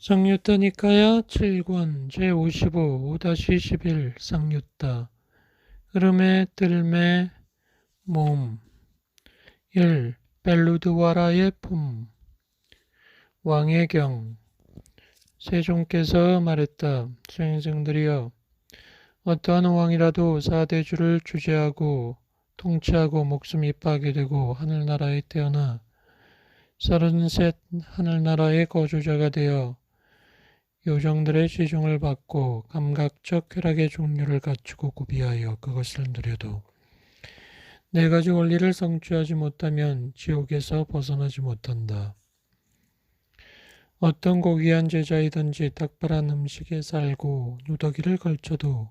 상유따 니까야 7권 제55 5-11 상유따 흐름의 뜰매 몸 1. 벨루드와라의 품 왕의 경 세종께서 말했다. 수행승들이여 어떠한 왕이라도 사대주를 주재하고 통치하고 목숨이 빠게 되고 하늘나라에 태어나 서른셋 하늘나라의 거주자가 되어 요정들의 시중을 받고 감각적 쾌락의 종류를 갖추고 구비하여 그것을 누려도 네 가지 원리를 성취하지 못하면 지옥에서 벗어나지 못한다. 어떤 고귀한 제자이든지 닭발한 음식에 살고 누더기를 걸쳐도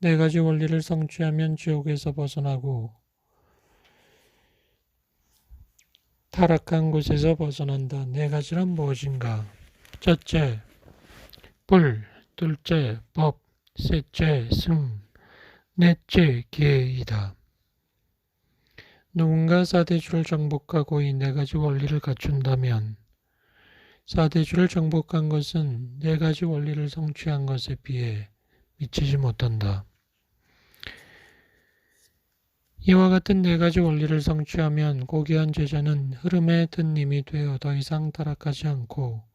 네 가지 원리를 성취하면 지옥에서 벗어나고 타락한 곳에서 벗어난다. 네 가지란 무엇인가? 첫째, 불, 둘째, 법, 셋째, 승, 넷째, 기회이다. 누군가 사대주를 정복하고 이네 가지 원리를 갖춘다면 사대주를 정복한 것은 네 가지 원리를 성취한 것에 비해 미치지 못한다. 이와 같은 네 가지 원리를 성취하면 고귀한 제자는 흐름에 든 님이 되어 더 이상 타락하지 않고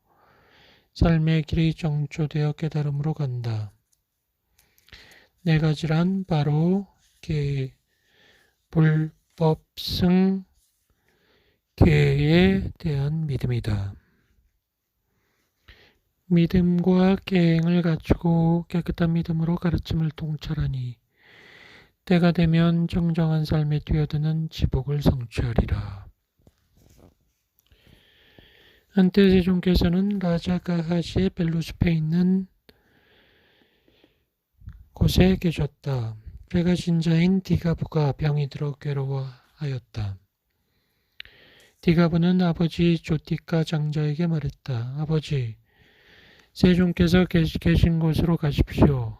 삶의 길이 정초되어 깨달음으로 간다. 네 가지란 바로 계, 불법, 승, 계에 대한 믿음이다. 믿음과 계행을 갖추고 깨끗한 믿음으로 가르침을 통찰하니 때가 되면 정정한 삶에 뛰어드는 지복을 성취하리라. 한때 세종께서는 라자가하시의 벨루스페에 있는 곳에 계셨다. 그가 신자인 디가부가 병이 들어 괴로워하였다. 디가부는 아버지 조티카 장자에게 말했다. 아버지, 세종께서 계신 곳으로 가십시오.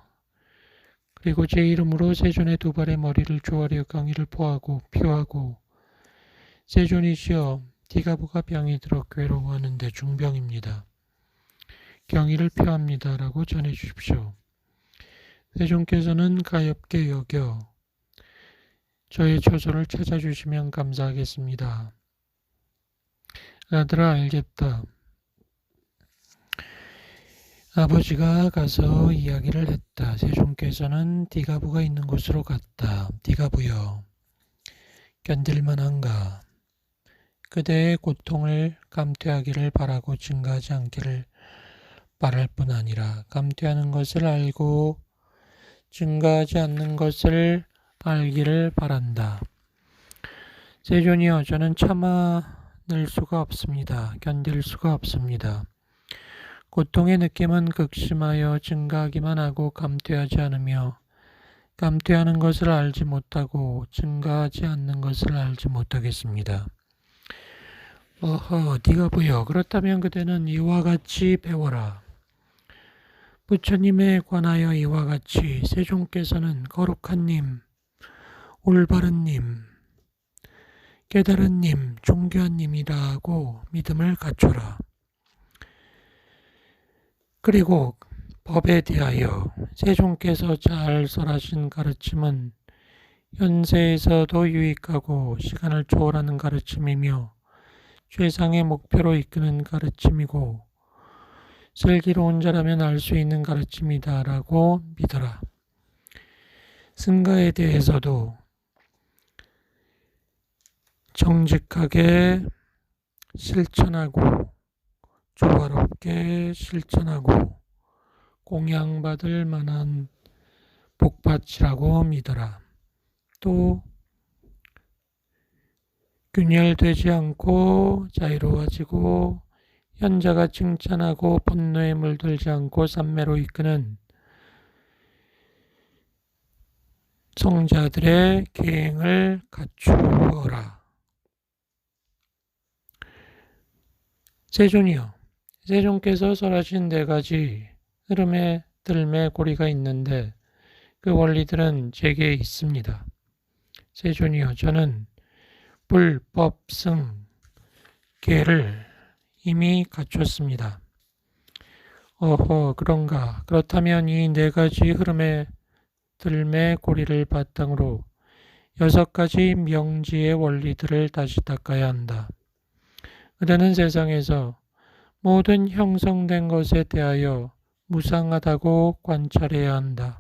그리고 제 이름으로 세존의 두 발의 머리를 조아려 강의를 포하고 피하고 세존이시여 디가부가 병이 들어 괴로워하는데 중병입니다. 경의를 표합니다. 라고 전해 주십시오. 세종께서는 가엽게 여겨 저의 처소를 찾아주시면 감사하겠습니다. 아들아 알겠다. 아버지가 가서 이야기를 했다. 세종께서는 디가부가 있는 곳으로 갔다. 디가부여, 견딜만한가? 그대의 고통을 감퇴하기를 바라고 증가하지 않기를 바랄 뿐 아니라 감퇴하는 것을 알고 증가하지 않는 것을 알기를 바란다. 세존이여, 저는 참아낼 수가 없습니다. 견딜 수가 없습니다. 고통의 느낌은 극심하여 증가하기만 하고 감퇴하지 않으며 감퇴하는 것을 알지 못하고 증가하지 않는 것을 알지 못하겠습니다. 어허, 네가 보여. 그렇다면 그대는 이와 같이 배워라. 부처님에 관하여 이와 같이 세종께서는 거룩한 님, 올바른 님, 깨달은 님, 존귀한 님이라고 믿음을 갖춰라. 그리고 법에 대하여 세종께서 잘 설하신 가르침은 현세에서도 유익하고 시간을 초월하는 가르침이며 최상의 목표로 이끄는 가르침이고 슬기로운 자라면 알 수 있는 가르침이다라고 믿어라. 승가에 대해서도 정직하게 실천하고 조화롭게 실천하고 공양받을 만한 복받이라고 믿어라. 또 균열되지 않고 자유로워지고 현자가 칭찬하고 분노에 물들지 않고 삼매로 이끄는 성자들의 계행을 갖추어라. 세존이여, 세종께서 설하신 네 가지 흐름의 들매 고리가 있는데 그 원리들은 제게 있습니다. 세존이여 저는 불법승 계를 이미 갖췄습니다. 어허, 그런가. 그렇다면 이 네 가지 흐름의 들매 고리를 바탕으로 여섯 가지 명지의 원리들을 다시 닦아야 한다. 그대는 세상에서 모든 형성된 것에 대하여 무상하다고 관찰해야 한다.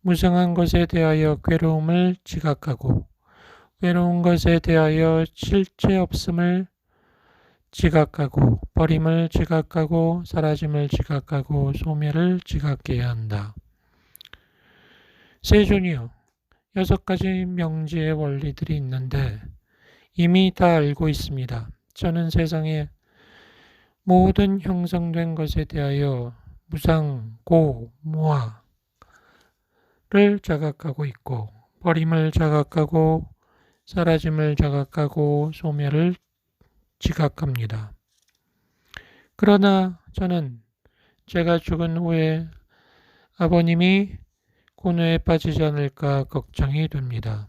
무상한 것에 대하여 괴로움을 지각하고 외로운 것에 대하여 실체 없음을 지각하고 버림을 지각하고 사라짐을 지각하고 소멸을 지각해야 한다. 세존이요. 여섯 가지 명지의 원리들이 있는데 이미 다 알고 있습니다. 저는 세상에 모든 형성된 것에 대하여 무상, 고, 무아를 자각하고 있고 버림을 자각하고 사라짐을 자각하고 소멸을 지각합니다. 그러나 저는 제가 죽은 후에 아버님이 고뇌에 빠지지 않을까 걱정이 됩니다.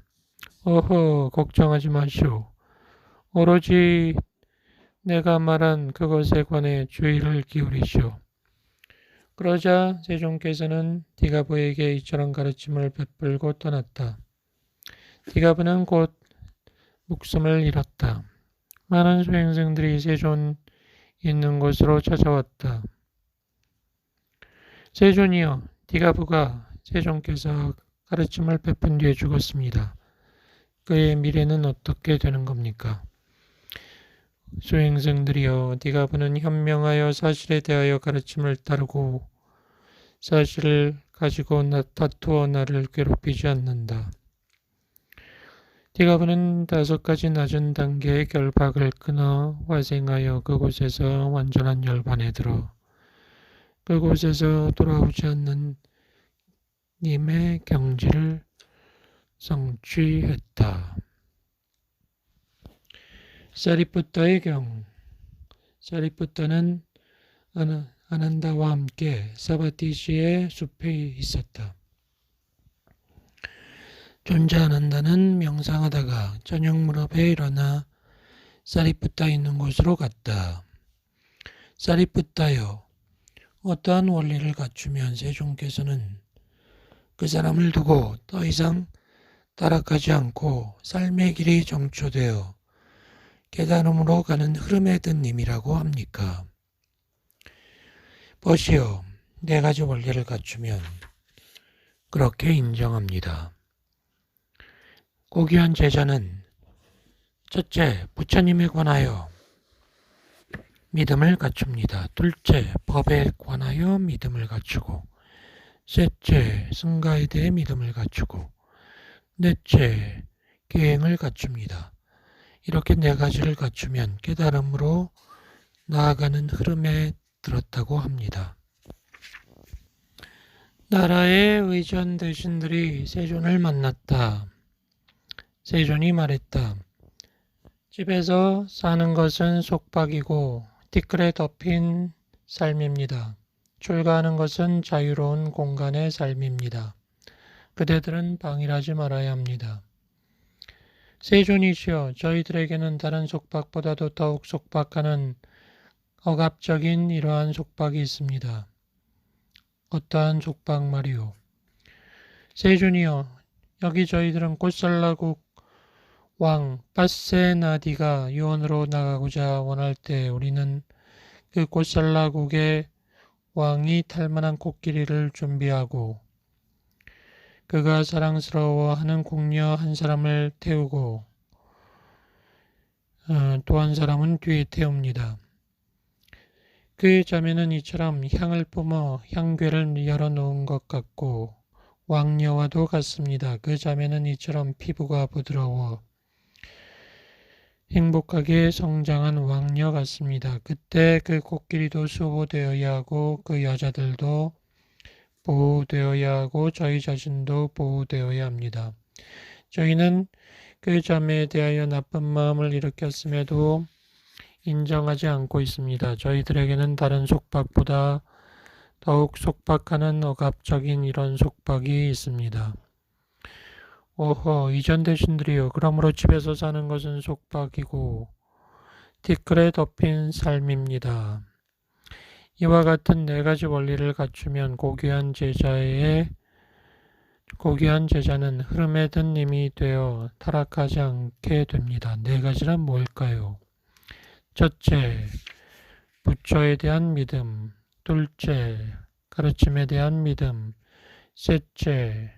어허, 걱정하지 마시오. 오로지 내가 말한 그것에 관해 주의를 기울이시오. 그러자 세종께서는 디가부에게 이처럼 가르침을 베풀고 떠났다. 디가부는 곧 목숨을 잃었다. 많은 수행생들이 세존 있는 곳으로 찾아왔다. 세존이여, 디가부가 세종께서 가르침을 베푼 뒤에 죽었습니다. 그의 미래는 어떻게 되는 겁니까? 수행생들이여, 디가부는 현명하여 사실에 대하여 가르침을 따르고 사실을 가지고 다투어 나를 괴롭히지 않는다. 디가부는 다섯 가지 낮은 단계의 결박을 끊어 화생하여 그곳에서 완전한 열반에 들어 그곳에서 돌아오지 않는 님의 경지를 성취했다. 사리푸타의 경 사리푸타는 아난다와 함께 사바티시의 숲에 있었다. 존재 아난다는 명상하다가 저녁 무렵에 일어나 사리푸타 있는 곳으로 갔다. 사리푸타여, 어떠한 원리를 갖추면 세종께서는 그 사람을 두고 더 이상 따라가지 않고 삶의 길이 정초되어 깨달음으로 가는 흐름에 든 님이라고 합니까? 보시오, 네 가지 원리를 갖추면 그렇게 인정합니다. 고귀한 제자는 첫째, 부처님에 관하여 믿음을 갖춥니다. 둘째, 법에 관하여 믿음을 갖추고 셋째, 승가에 대해 믿음을 갖추고 넷째, 계행을 갖춥니다. 이렇게 네 가지를 갖추면 깨달음으로 나아가는 흐름에 들었다고 합니다. 나라의 의전 대신들이 세존을 만났다. 세존이 말했다. 집에서 사는 것은 속박이고 티끌에 덮인 삶입니다. 출가하는 것은 자유로운 공간의 삶입니다. 그대들은 방일하지 말아야 합니다. 세존이시여 저희들에게는 다른 속박보다도 더욱 속박하는 억압적인 이러한 속박이 있습니다. 어떠한 속박 말이오? 세존이여 여기 저희들은 꽃살라국 왕 바세나디가 유언으로 나가고자 원할 때 우리는 그 꽃살라국의 왕이 탈만한 코끼리를 준비하고 그가 사랑스러워하는 궁녀 한 사람을 태우고 어, 또한 사람은 뒤에 태웁니다. 그의 자매는 이처럼 향을 뿜어 향궤를 열어놓은 것 같고 왕녀와도 같습니다. 그 자매는 이처럼 피부가 부드러워 행복하게 성장한 왕녀 같습니다. 그때 그 코끼리도 수호되어야 하고 그 여자들도 보호되어야 하고 저희 자신도 보호되어야 합니다. 저희는 그 자매에 대하여 나쁜 마음을 일으켰음에도 인정하지 않고 있습니다. 저희들에게는 다른 속박보다 더욱 속박하는 억압적인 이런 속박이 있습니다. 오호, 이전 대신들이요. 그러므로 집에서 사는 것은 속박이고, 티끌에 덮인 삶입니다. 이와 같은 네 가지 원리를 갖추면 고귀한 제자의 고귀한 제자는 흐름에 든 님이 되어 타락하지 않게 됩니다. 네 가지란 뭘까요? 첫째, 부처에 대한 믿음. 둘째, 가르침에 대한 믿음. 셋째,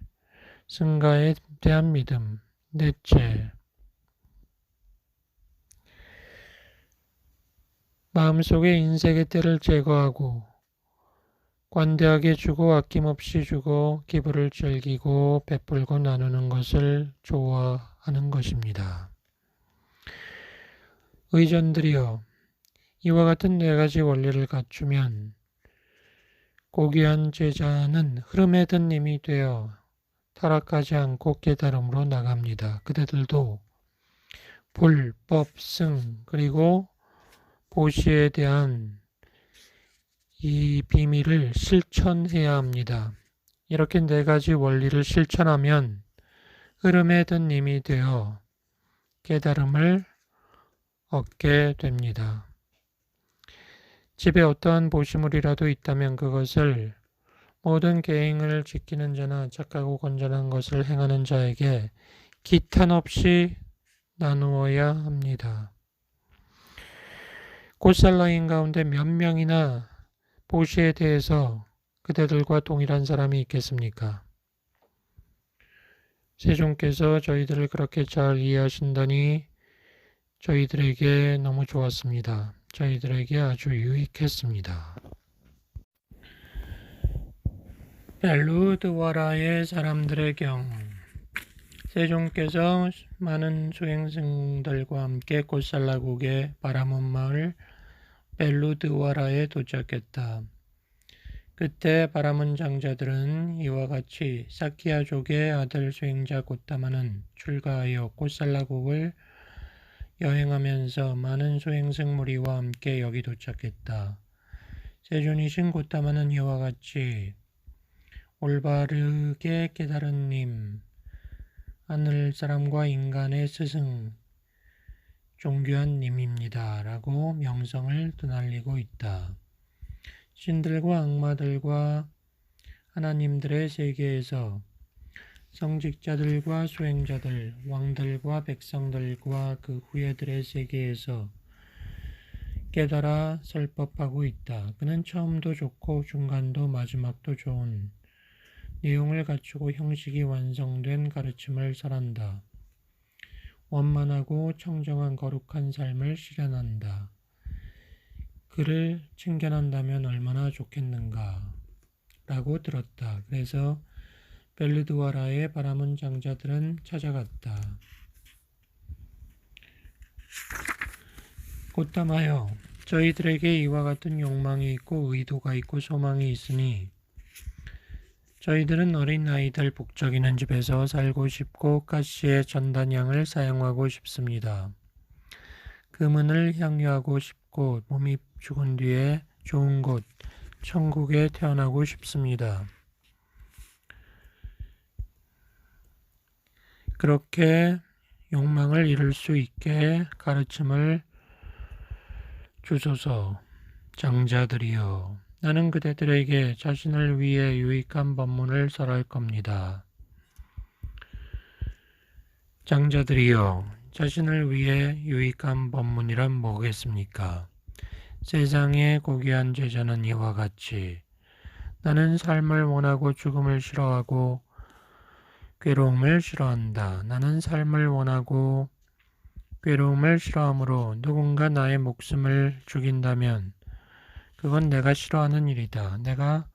승가에 대한 믿음. 넷째, 마음속의 인색의 때를 제거하고 관대하게 주고 아낌없이 주고 기부를 즐기고 베풀고 나누는 것을 좋아하는 것입니다. 의전들이여 이와 같은 네 가지 원리를 갖추면 고귀한 제자는 흐름에 든 님이 되어 타락하지 않고 깨달음으로 나갑니다. 그대들도 불, 법, 승, 그리고 보시에 대한 이 비밀을 실천해야 합니다. 이렇게 네 가지 원리를 실천하면 흐름에 든 님이 되어 깨달음을 얻게 됩니다. 집에 어떠한 보시물이라도 있다면 그것을 모든 계행을 지키는 자나 착하고 건전한 것을 행하는 자에게 기탄 없이 나누어야 합니다. 꽃살라인 가운데 몇 명이나 보시에 대해서 그대들과 동일한 사람이 있겠습니까? 세종께서 저희들을 그렇게 잘 이해하신다니 저희들에게 너무 좋았습니다. 저희들에게 아주 유익했습니다. 벨 루드와라의 사람들의 경 세종께서 많은 수행승들과 함께 꽃살라국의 바람은 마을 벨루드와라에 도착했다. 그때 바람은 장자들은 이와 같이 사키아족의 아들 수행자 고타마는 출가하여 꽃살라국을 여행하면서 많은 수행승 무리와 함께 여기 도착했다. 세존이신 고타마는 이와 같이 올바르게 깨달은 님, 하늘 사람과 인간의 스승, 종교한 님입니다. 라고 명성을 드날리고 있다. 신들과 악마들과 하나님들의 세계에서 성직자들과 수행자들, 왕들과 백성들과 그 후예들의 세계에서 깨달아 설법하고 있다. 그는 처음도 좋고 중간도 마지막도 좋은 내용을 갖추고 형식이 완성된 가르침을 설한다. 원만하고 청정한 거룩한 삶을 실현한다. 그를 칭견한다면 얼마나 좋겠는가 라고 들었다. 그래서 벨르드와라의 바람은 장자들은 찾아갔다. 꽃담하여 저희들에게 이와 같은 욕망이 있고 의도가 있고 소망이 있으니 저희들은 어린 아이들 북적이는 집에서 살고 싶고 가시의 전단양을 사용하고 싶습니다. 금은을 향유하고 싶고 몸이 죽은 뒤에 좋은 곳 천국에 태어나고 싶습니다. 그렇게 욕망을 이룰 수 있게 가르침을 주소서 장자들이여 나는 그대들에게 자신을 위해 유익한 법문을 설할 겁니다. 장자들이여, 자신을 위해 유익한 법문이란 뭐겠습니까? 세상에 고귀한 제자는 이와 같이 나는 삶을 원하고 죽음을 싫어하고 괴로움을 싫어한다. 나는 삶을 원하고 괴로움을 싫어하므로 누군가 나의 목숨을 죽인다면 그건 내가 싫어하는 일이다. 내가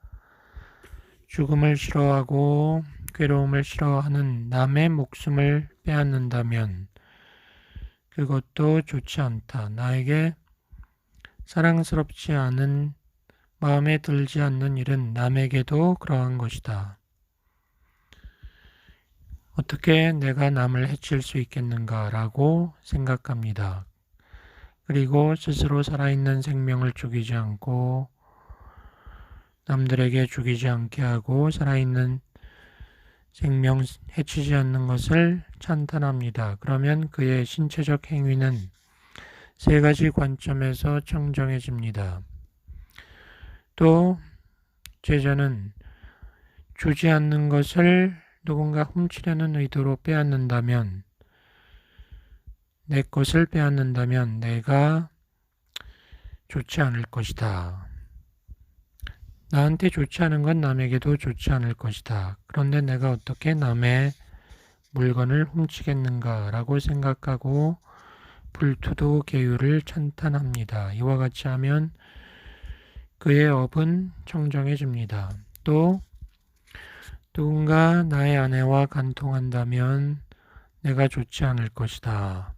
죽음을 싫어하고 괴로움을 싫어하는 남의 목숨을 빼앗는다면 그것도 좋지 않다. 나에게 사랑스럽지 않은 마음에 들지 않는 일은 남에게도 그러한 것이다. 어떻게 내가 남을 해칠 수 있겠는가라고 생각합니다. 그리고 스스로 살아있는 생명을 죽이지 않고 남들에게 죽이지 않게 하고 살아있는 생명 해치지 않는 것을 찬탄합니다. 그러면 그의 신체적 행위는 세 가지 관점에서 청정해집니다. 또 제자는 주지 않는 것을 누군가 훔치려는 의도로 빼앗는다면 내 것을 빼앗는다면 내가 좋지 않을 것이다. 나한테 좋지 않은 건 남에게도 좋지 않을 것이다. 그런데 내가 어떻게 남의 물건을 훔치겠는가라고 생각하고 불투도 계율을 찬탄합니다. 이와 같이 하면 그의 업은 청정해집니다. 또 누군가 나의 아내와 간통한다면 내가 좋지 않을 것이다.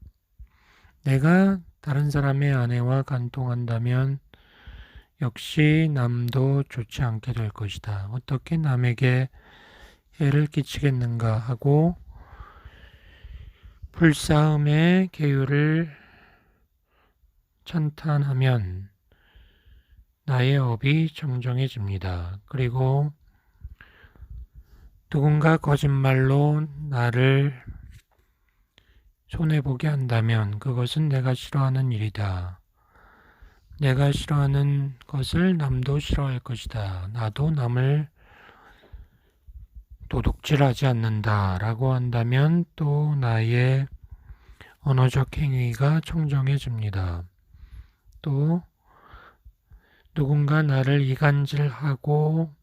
내가 다른 사람의 아내와 간통한다면 역시 남도 좋지 않게 될 것이다. 어떻게 남에게 해를 끼치겠는가 하고 불싸움의 계율을 찬탄하면 나의 업이 정정해집니다. 그리고 누군가 거짓말로 나를 손해보게 한다면 그것은 내가 싫어하는 일이다. 내가 싫어하는 것을 남도 싫어할 것이다. 나도 남을 도둑질하지 않는다. 라고 한다면 또 나의 언어적 행위가 청정해집니다. 또 누군가 나를 이간질하고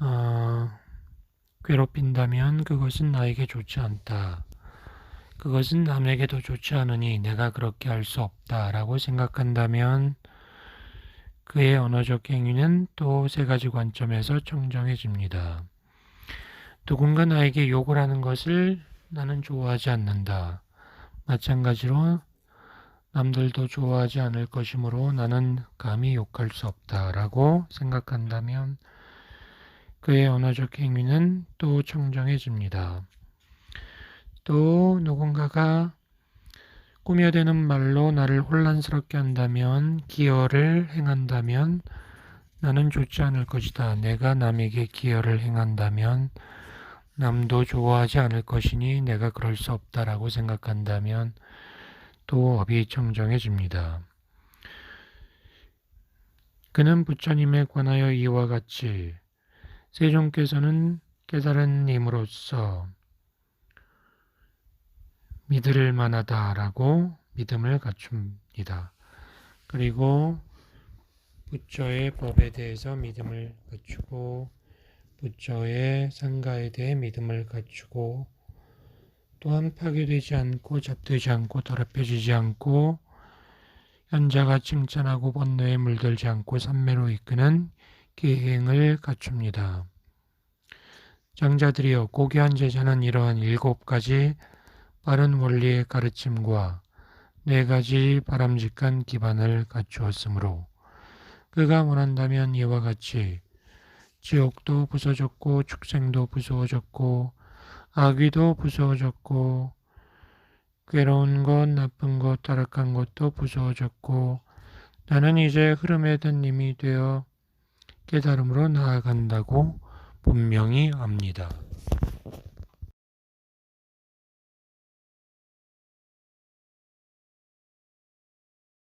어, 괴롭힌다면 그것은 나에게 좋지 않다. 그것은 남에게도 좋지 않으니 내가 그렇게 할 수 없다라고 생각한다면 그의 언어적 행위는 또 세 가지 관점에서 청정해집니다. 누군가 나에게 욕을 하는 것을 나는 좋아하지 않는다. 마찬가지로 남들도 좋아하지 않을 것이므로 나는 감히 욕할 수 없다라고 생각한다면 그의 언어적 행위는 또 청정해집니다. 또 누군가가 꾸며대는 말로 나를 혼란스럽게 한다면, 기여를 행한다면 나는 좋지 않을 것이다. 내가 남에게 기여를 행한다면 남도 좋아하지 않을 것이니 내가 그럴 수 없다라고 생각한다면 또 업이 청정해집니다. 그는 부처님에 관하여 이와 같이 세종께서는 깨달은 님으로서 믿을 만하다라고 믿음을 갖춥니다. 그리고 부처의 법에 대해서 믿음을 갖추고 부처의 상가에 대해 믿음을 갖추고 또한 파괴되지 않고 잡되지 않고 더럽혀지지 않고 현자가 칭찬하고 번뇌에 물들지 않고 삼매로 이끄는 기행을 갖춥니다. 장자들이여 고귀한 제자는 이러한 일곱 가지 빠른 원리의 가르침과 네 가지 바람직한 기반을 갖추었으므로 그가 원한다면 이와 같이 지옥도 부서졌고 축생도 부서졌고 아귀도 부서졌고 괴로운 것, 나쁜 것, 타락한 것도 부서졌고 나는 이제 흐름에 든 님이 되어 깨달음으로 나아간다고 분명히 압니다.